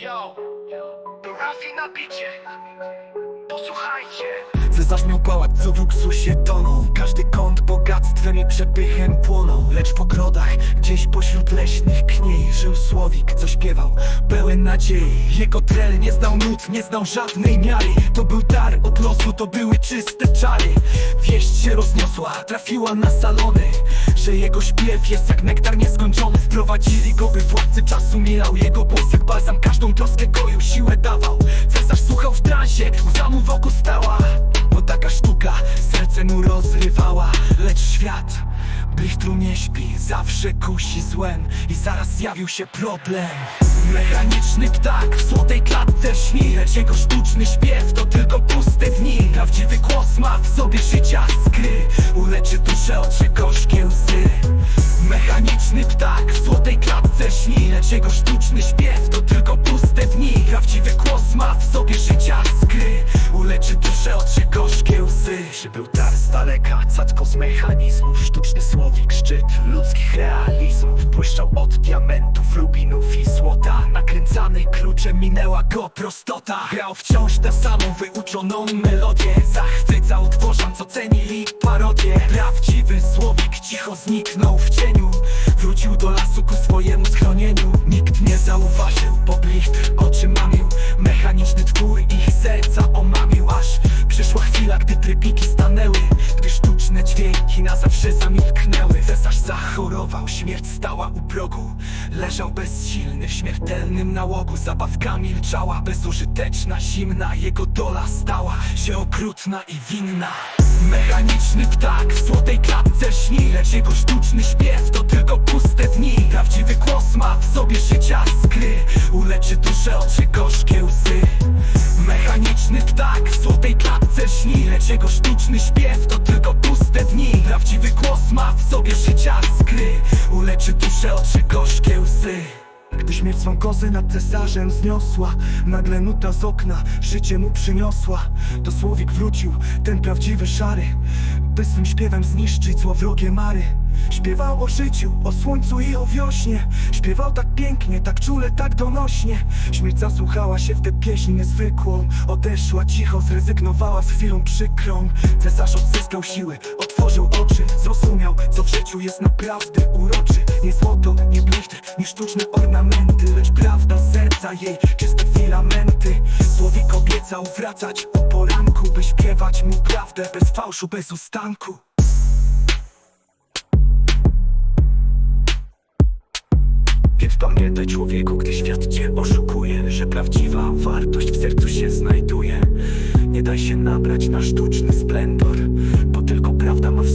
Yo, Rafi na bicie. Posłuchajcie. Cezarz miał pałac, co w luksusie tonął. Każdy kąt bogactwem i przepychem płonął. Lecz w ogrodach, gdzieś pośród leśnych kniej Żył słowik, co śpiewał, pełen nadziei. Jego trel nie znał nut, nie znał żadnej miary. To był dar od losu, to były czyste czary. Wieść się rozniosła, trafiła na salony. Że jego śpiew jest jak nektar nieskończony. Sprowadzili go, by czasu mijał Jego jak balsam, każdą troskę goił, siłę dawał. Cezarz słuchał w transie, łza mu wokół stała. Bo taka sztuka serce mu rozrywała. Lecz świat blichtru nie śpi Zawsze kusi złem I zaraz zjawił się problem. Mechaniczny ptak w złotej klatce śni Lecz jego sztuczny śpiew to tylko puste dni. Prawdziwy głos ma w sobie życia skry Uleczy duszę oczy jego sztuczny śpiew to tylko puste dni? Prawdziwy głos ma w sobie życia skry. Uleczy duszę oczy gorzkie łzy. Przybył dar z daleka, catko z mechanizmów Sztuczny słowik, szczyt ludzkich realizmów. Błyszczał od diamentów, rubinów i złota. Nakręcany kluczem minęła go prostota. Grał wciąż tę samą wyuczoną melodię. Zachwycał trybiki stanęły Gdy sztuczne dźwięki na zawsze zamilknęły. Cesarz zachorował, śmierć stała u progu. Leżał bezsilny w śmiertelnym nałogu. Zabawka milczała, bezużyteczna, zimna. Jego dola stała się okrutna i winna. Mechaniczny ptak w złotej klatce śni Lecz jego sztuczny śpiew to tylko puste dni. Prawdziwy głos ma w sobie życia skry. Uleczy duszę oczy gorzkie śni Lecz jego sztuczny śpiew to tylko puste dni. Prawdziwy głos ma w sobie życia skry. Uleczy duszę gdy śmierć swą kozę nad cesarzem zniosła Nagle nuta z okna życie mu przyniosła. To słowik wrócił, ten prawdziwy szary By swym śpiewem zniszczyć złowrogie mary. Śpiewał o życiu, o słońcu i o wiośnie. Śpiewał tak pięknie, tak czule, tak donośnie. Śmierć zasłuchała się w tę pieśń niezwykłą. Odeszła cicho, zrezygnowała z chwilą przykrą. Cesarz odzyskał siły, otworzył oczy Zrozumiał, co w życiu jest naprawdę uroczy. Nie złoto, nie sztuczne ornamenty Lecz prawda serca jej, czyste filamenty. Słowik obiecał wracać o poranku By śpiewać mu prawdę bez fałszu, bez ustanku. Więc pamiętaj człowieku, gdy świat cię oszukuje Że prawdziwa wartość w sercu się znajduje. Nie daj się nabrać na sztuczny splendor Bo tylko prawda ma w